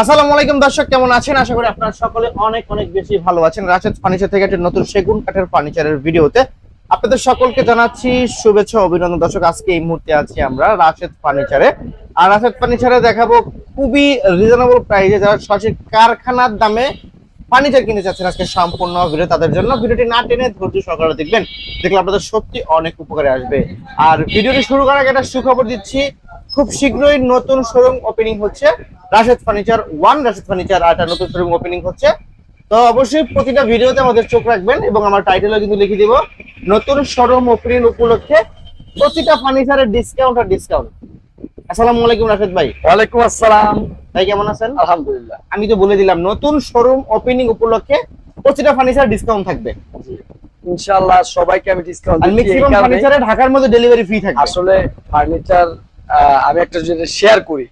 আসসালামু আলাইকুম দর্শক, কেমন আছেন? আশা করি আপনারা সকলে অনেক অনেক বেশি ভালো আছেন। রাশেদ ফার্নিচার থেকে একটা নতুন সেগুন কাঠের ফার্নিচারের ভিডিওতে আপনাদের সকলকে জানাচ্ছি শুভেচ্ছা, অভিনন্দন। দর্শক, আজকে এই মুহূর্তে আছি আমরা রাশেদ ফার্নিচারে। আর রাশেদ ফার্নিচারে দেখাবো খুবই রিজনেবল প্রাইসে যারা সঠিক কারখানার দামে ফার্নিচার কিনতে চাচ্ছেন আজকে সম্পূর্ণ ভিডিও তাদের জন্য। ভিডিওটি না টেনে ধৈর্য সহকারে দেখবেন। দেখলে আপনাদের সত্যি অনেক উপকারে আসবে। আর ভিডিওটি শুরু করার আগে একটা সুখবর দিচ্ছি খুব শীঘ্রই নতুন শোরুম ওপেনিং হচ্ছে। Rashed furniture one Rashed furniture আর একটা নতুন শোরুম ওপেনিং হচ্ছে। তো অবশ্যই প্রতিটা ভিডিওতে আমাদের চোখ রাখবেন এবং আমার টাইটেলও কিন্তু লিখে দিব। নতুন শোরুম ওপেনিং উপলক্ষে প্রতিটা ফার্নিচারের ডিসকাউন্ট আর ডিসকাউন্ট আসসালামু আলাইকুম রাশেদ ভাই। ওয়ালাইকুম আসসালাম। ভাই কেমন আছেন? আলহামদুলিল্লাহ। আমি তো বলে দিলাম নতুন শোরুম ওপেনিং উপলক্ষে প্রতিটা ফার্নিচার ডিসকাউন্ট থাকবে। ইনশাআল্লাহ সবাইকে আমি ডিসকাউন্ট আর ম্যাক্সিমাম ফার্নিচারে ঢাকার মধ্যে ডেলিভারি ফ্রি থাকবে। আসলে ফার্নিচার আমি একটা যেটা শেয়ার করি,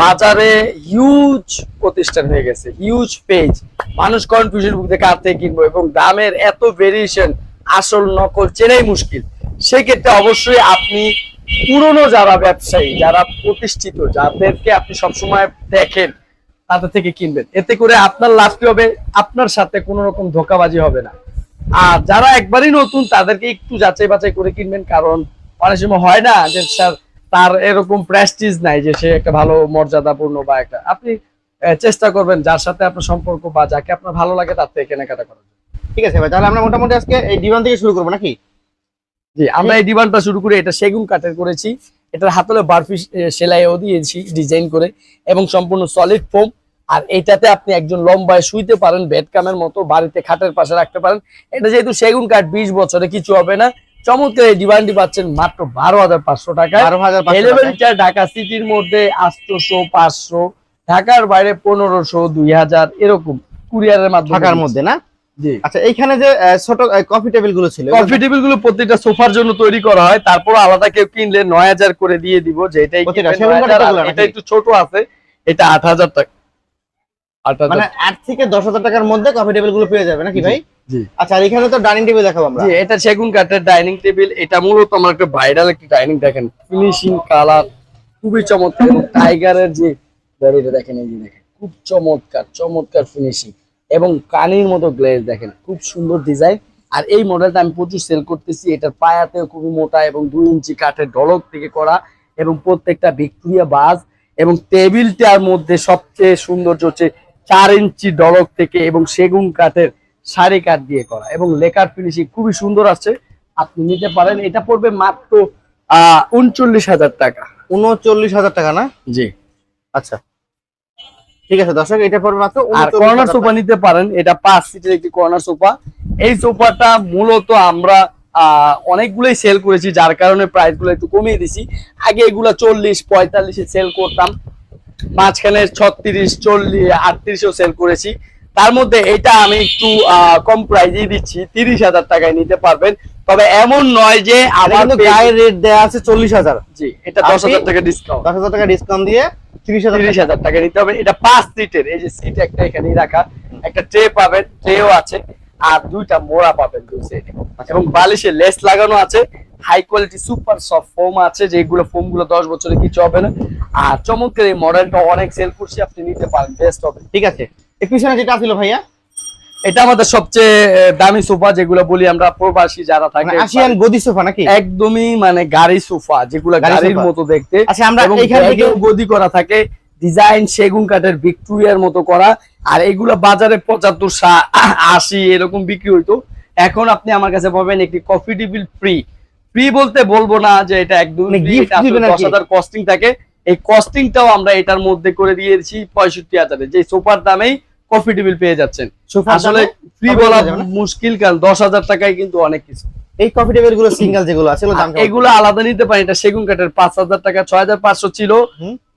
বাজারে হিউজ প্রতিষ্ঠান হয়ে গেছে হিউজ পেজ মানুষ কনফিউশন ভুগতে কার থেকে কিনবো এবং দামের এত ভেরিয়েশন আসল নকল চেনাই মুশকিল। সেক্ষেত্রে অবশ্যই আপনি পুরনো যারা ব্যবসায়ী, যারা প্রতিষ্ঠিত, যাদেরকে আপনি সবসময় দেখেন, তাদের থেকে কিনবেন। এতে করে আপনার লাভটি হবে? আপনার সাথে কোনো রকম ধোকাবাজি হবে না। আর যারা একবারই নতুন, তাদেরকে একটু যাচাই বাছাই করে কিনবেন, কারণ অনেক সময় হয় না যে, স্যার তার এরকম প্রেস্টিজ নাই যে সে একটা ভালো মর্যাদাপূর্ণ বা একটা। আপনি চেষ্টা করবেন যার সাথে আপনার সম্পর্ক বা যাকে আপনার ভালো লাগে তার থেকে কেনাকাটা করার ঠিক আছে ভাই তাহলে আমরা মোটামুটি আজকে এই ডিমান্ড থেকে শুরু করব নাকি? জি আমরা এই ডিমান্ডটা শুরু করে এটা সেগুন কাঠের করেছি। এটার হাতলে বারফি সেলাইও দিয়েছি ডিজাইন করে এবং সম্পূর্ণ সলিড ফোম আর এটাতে আপনি একজন লম্বায় শুইতে পারেন বেড কামের মতো বাড়িতে খাটের পাশে রাখতে পারেন। এটা যেহেতু সেগুন কাঠ বিশ বছরে কিছু হবে না। চমৎকার এই পাচ্ছেন মাত্র বারো হাজার পাঁচশো টাকায়। বারো হাজার টাকা। ঢাকা সিটির মধ্যে আটশোশো পাঁচশো ঢাকার বাইরে পনেরোশো দুই হাজার এরকম কুরিয়ারের মাধ্যমে ঢাকার মধ্যে না? আচ্ছা এইখানে যে ছোট কফি টেবিলগুলো ছিল কফি টেবিলগুলো প্রত্যেকটা সোফার জন্য তৈরি করা হয়। তারপর আলাদা কেউ কিনলে নয় হাজার করে দিয়ে দিব যে এটাই প্রতিটা, কিনবেন সেগুন 9,000 কাঠের আরগুলো এটা একটু ছোট আছে এটা আট হাজার টাকা। মানে আট থেকে দশ হাজার টাকার মধ্যে কফি টেবিলগুলো পেয়ে যাবে নাকি ভাই? আচ্ছা আর এখানে তো ডাইনিং টেবিল দেখাবো আমরা। জি এটা সেগুন কাঠের ডাইনিং টেবিল এটা মূলত আমার একটা ভাইরাল একটা ডাইনিং দেখেন ফিনিশিং কালার খুবই চমৎকার এবং টাইগারের যে ব্যারিটা দেখেন এই যে দেখেন খুব চমৎকার চমৎকার ফিনিশিং এবং কানির মতো গ্লেজ দেখেন খুব সুন্দর ডিজাইন আর এই মডেলটা আমি প্রচুর সেল করতেছি এটার পায়াতেও খুবই মোটা এবং দুই ইঞ্চি কাঠের ডলক থেকে করা এবং প্রত্যেকটা ভিক্টোরিয়া বাস এবং টেবিলটার মধ্যে সবচেয়ে সৌন্দর্য হচ্ছে চার ইঞ্চি ডলক থেকে এবং সেগুন কাঠের সারি কাঠ দিয়ে করা এবং লেকার ফিনিশিং খুবই সুন্দর আছে। আপনি নিতে পারেন এটা পড়বে মাত্র আহ উনচল্লিশ হাজার টাকা। উনচল্লিশ হাজার টাকা না? জি। আচ্ছা। ঠিক আছে দর্শক এটা পড়বে মাত্র আর কর্নার সোফা নিতে পারেন এটা পাঁচ সিটের একটি কর্নার সোফা এই সোফাটা মূলত আমরা আহ, অনেকগুলোই সেল করেছি যার কারণে প্রাইসগুলো একটু কমিয়ে দিছি। আগে এগুলা চল্লিশ পঁয়তাল্লিশে সেল করতাম। মাঝখানে ছত্রিশ চল্লিশ আটত্রিশেও সেল করেছি। তার মধ্যে এটা আমি একটু কম প্রাইজেই দিচ্ছি তিরিশ হাজার টাকায় নিতে পারবেন। তবে এমন নয় যে আমার গায়ের রেট দেওয়া আছে চল্লিশ হাজার। জি এটা দশ হাজার টাকা ডিসকাউন্ট দশ হাজার টাকা ডিসকাউন্ট দিয়ে তিরিশ হাজার তিরিশ হাজার টাকা নিতে হবে। এটা পাঁচ সিটের এই যে সিট একটা এখানেই রাখা। একটা ট্রে পাবেন ট্রেও আছে আর দুইটা মোড়া পাবেন দুই সাইডে এবং বালিশে লেস লাগানো আছে। High quality super soft foam আছে যেগুলো ফোমগুলো দশ বছরে কিছু হবে না। আর চমৎকার এই মডেলটা অনেক সেল করছি আপনি নিতে পারেন বেস্ট হবে। ঠিক আছে। এর পিছনে যেটা ছিল ভাইয়া? এটা আমাদের সবচেয়ে দামি সোফা যেগুলো বলি আমরা প্রবাসী যারা মানে থাকে। আসিয়ান গদি সোফা নাকি? একদমই মানে গাড়ি সোফা যেগুলো গাড়ির মতো দেখতে। আচ্ছা আমরা এখান থেকে গদি করা থাকে। ডিজাইন সেগুন কাঠের ভিক্টোরিয়ার মতো করা। আর এগুলো বাজারে পঁচাত্তর আশি এরকম বিক্রি হইতো। এখন আপনি আমার কাছে পাবেন একটি কফি টেবিল ফ্রি। ফ্রি বলতে বলব না যে এটা একদম মানে কস্টিং থাকে। এই কস্টিংটাও আমরা এটার মধ্যে করে দিয়েছি পঁয়ষট্টি হাজারে। যে সোফার দামেই কফি টেবিল পেয়ে যাচ্ছেন। আসলে ফ্রি বলা মুশকিল কারণ দশ হাজার টাকায় কিন্তু অনেক কিছু। এই কফি টেবিলগুলো সিঙ্গেল যেগুলো আছে এগুলো আলাদা নিতে পারেন এটা সেগুন কাঠের পাঁচ হাজার টাকা ছয় হাজার পাঁচশো ছিল।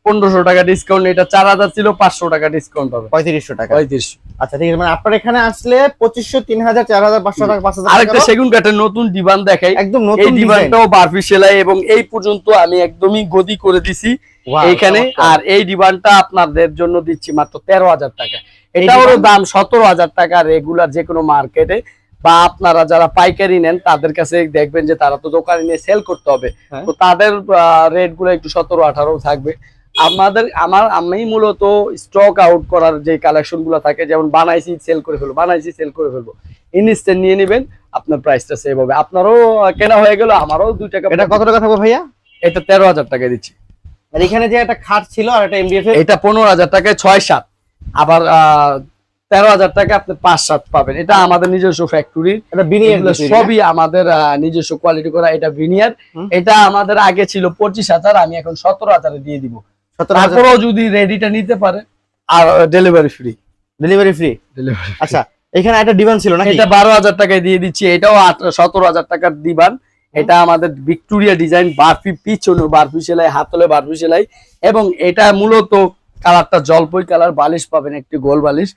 পনেরোশো টাকা ডিসকাউন্ট এটা চার হাজার ছিল পাঁচশো টাকা ডিসকাউন্ট হবে। পঁয়ত্রিশশো টাকা। পঁয়ত্রিশ আচ্ছা ঠিক আছে মানে আপনার এখানে আসলে পঁচিশশো তিন হাজার চার হাজার পাঁচশো টাকা পাঁচ হাজার আরেকটা সেগুন কাঠের নতুন ডিবান দেখাই। একদম নতুন ডিবানটাও বারফি সেলাই এবং এই পর্যন্ত আমি একদমই গদি করে দিছি এইখানে আর এই ডিবানটা আপনাদের জন্য দিচ্ছি মাত্র তেরো হাজার টাকা। এটাও ডিবান? দাম সতেরো হাজার টাকা রেগুলার যে কোনো মার্কেটে বা আপনারা যারা পাইকারি নেন তাদের কাছে দেখবেন যে তারা তো দোকানে নিয়ে সেল করতে হবে। হ্যাঁ। তো তাদের রেটগুলো একটু সতেরো আঠারো থাকবে। আমাদের আমার আমি মূলত স্টক আউট করার যে কালেকশনগুলো থাকে যেমন বানাইছি সেল করে ফেলব বানাইছি সেল করে ফেলব। ইনস্ট্যান্ট নিয়ে নেবেন আপনার প্রাইসটা সেভ হবে। আপনারও কেনা হয়ে গেল আমারও দুই টাকা এটা কত টাকা থাকবে ভাইয়া? এটা তেরো হাজার টাকা দিচ্ছি। আর এখানে যে একটা খাট ছিল আর একটা এমডিএফ এটা পনেরো হাজার টাকায় ছয় সাত। আবার আহ, তেরো হাজার টাকা আপনি পাঁচ সাত পাবেন। এটা আমাদের নিজস্ব ফ্যাক্টরি সবই আমাদের নিজস্ব কোয়ালিটি করা এটা ভিনিয়ার এটা আমাদের আগে ছিল পঁচিশ হাজার আমি এখন সতেরো হাজারে দিয়ে দিব। তারপরেও যদি রেডিটা নিতে পারে। আর delivery free delivery free delivery আচ্ছা এখানে একটা ডিমান্ড ছিল নাকি? এটা বারো হাজার টাকায় দিয়ে দিচ্ছি এটাও সতেরো হাজার টাকার দিবান এটা আমাদের ভিক্টোরিয়া ডিজাইন বারফি পিছনে বারফি সেলাই হাতলে বারফি সেলাই। এবং এটা মূলত কালারটা জলপই কালার বালিশ পাবেন একটি গোল বালিশ।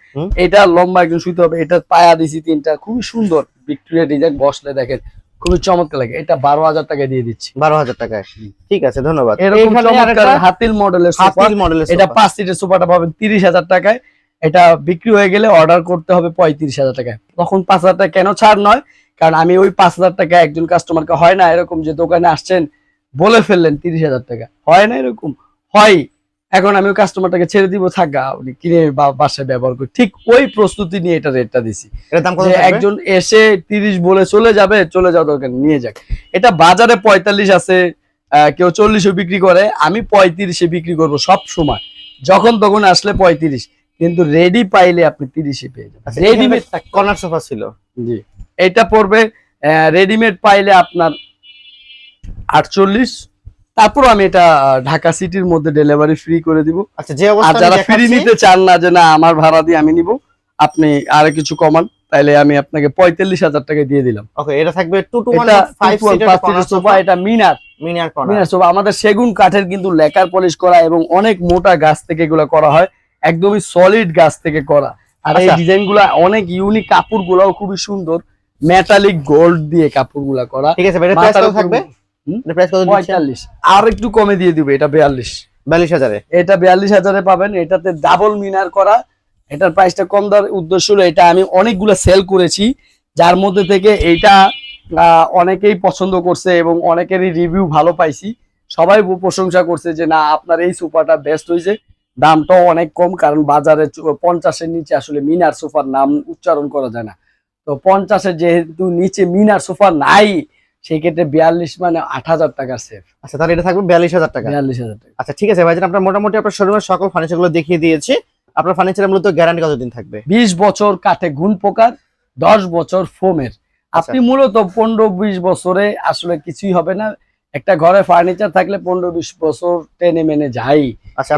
এটা লম্বা একজন শুতে হবে এটা পায়া দিছি তিনটা খুবই সুন্দর ভিক্টোরিয়া ডিজাইন বসলে দেখেন খুবই চমৎকার লাগে। এটা বারো হাজার টাকা দিয়ে দিচ্ছি। বারো হাজার টাকায়। ঠিক আছে ধন্যবাদ। হাতিল মডেলের সোফা। মডেলের এটা পাঁচ সিটের সোফাটা পাবেন তিরিশ হাজার টাকায়। এটা বিক্রি হয়ে গেলে অর্ডার করতে হবে পঁয়ত্রিশ হাজার টাকায়। তখন পাঁচ হাজার টাকা কেন ছাড় নয়? কারণ আমি ওই পাঁচ হাজার টাকা একজন কাস্টমারকে হয় না এরকম যে দোকানে আসছেন বলে ফেললেন তিরিশ হাজার টাকা। হয় না এরকম? হয়। এখন আমি কাস্টমারটাকে ছেড়ে দিব থাকা উনি কিনে বা- বাসায় ব্যবহার করি। ঠিক ওই প্রস্তুতি নিয়ে এটা রেটটা দিছি? একজন এসে তিরিশ বলে চলে যাবে চলে যাওয়া দরকার নিয়ে যাক। এটা বাজারে পঁয়তাল্লিশ আছে কেউ চল্লিশে বিক্রি করে আমি পঁয়ত্রিশে বিক্রি করব সব সময়। যখন তখন আসলে পঁয়ত্রিশ কিন্তু রেডি পাইলে আপনি তিরিশে পেয়ে যাবেন। রেডিমেড কর্নার সোফা ছিল। জি। এটা পড়বে রেডিমেড পাইলে আপনার আটচল্লিশ তারপর আমি এটা ঢাকা সিটির মধ্যে ডেলিভারি ফ্রি করে দিব। আচ্ছা যে আর যারা ফ্রি নিতে চান না যে না আমার ভাড়া দিয়ে আমি নিব আপনি আর কিছু কমান তাইলে আমি আপনাকে পঁয়তাল্লিশ হাজার টাকা দিয়ে দিলাম। ওকে এটা থাকবে 2 টু 1 এটা 5 two সিটার পাঁচ সিটের সোফা এটা মিনার। মিনিয়ার মিনার সোফা আমাদের সেগুন কাঠের কিন্তু লেকার পলিশ করা এবং অনেক মোটা গাছ থেকে এগুলো করা হয় একদমই সলিড গাছ থেকে করা। আর এই আচ্ছা। ডিজাইনগুলা অনেক ইউনিক কাপড় গুলাও খুবই সুন্দর মেটালিক গোল্ড দিয়ে কাপড়গুলা করা। ঠিক আছে থাকবে? প্রাইস কত আর একটু কমে দিয়ে দিবে এটা বিয়াল্লিশ। 42000 এ এটা বিয়াল্লিশ হাজারে পাবেন এটাতে ডাবল মিনার করা। এটার প্রাইসটা কম দেওয়ার উদ্দেশ্য হলো এটা আমি অনেকগুলো সেল করেছি যার মধ্যে থেকে আহ, অনেকেই পছন্দ করছে এবং অনেকেরই রিভিউ ভালো পাইছি। সবাই প্রশংসা করছে যে না আপনার এই সোফাটা বেস্ট হয়েছে। দামটাও অনেক কম কারণ বাজারে পঞ্চাশের নিচে আসলে মিনার সোফার নাম উচ্চারণ করা যায় না। তো পঞ্চাশের যেহেতু নিচে মিনার সোফা নাই সেই ক্ষেত্রে বিয়াল্লিশ মানে আট হাজার টাকা সেফ আচ্ছা তাহলে এটা থাকবে 42000 টাকা। বিয়াল্লিশ হাজার টাকা। আচ্ছা ঠিক আছে ভাইজান আপনার মোটামুটি আপনার শোরুমের সকল ফার্নিচারগুলো দেখিয়ে দিয়েছি আপনার ফার্নিচারের মূলত গ্যারান্টি কতদিন থাকবে? বিশ বছর কাঠে গুণ পোকার দশ বছর ফোমের আপনি মূলত পনেরো বিশ বছরে আসলে কিছুই হবে না। একটা ঘরে ফার্নিচার থাকলে পনেরো বিশ বছর টেনে মেনে যাই। আচ্ছা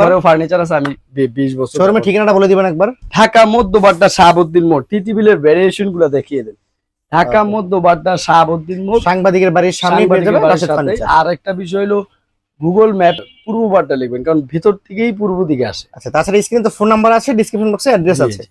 ঘরেও ফার্নিচার আছে আমি বিশ বছর শোরুমের ঠিকানাটা বলে দিবেন একবার। ঢাকা মধ্যবাড্ডা শাহাবুদ্দিন মোড় টিটিবিলের ভেরিয়েশনগুলো দেখিয়ে দেন। ঢাকা মধ্য মধ্যবাড্ডা শাহাবুদ্দিন মোড়। সাংবাদিকের বাড়ির সামনে। আর একটা বিষয় হলো গুগল ম্যাপ পূর্ব বাড্ডা লিখবেন কারণ ভিতর থেকেই পূর্ব দিকে আসে। আচ্ছা তাছাড়া স্ক্রিনে তো ফোন নাম্বার আছে ডিসক্রিপশন বক্সে অ্যাড্রেস আছে।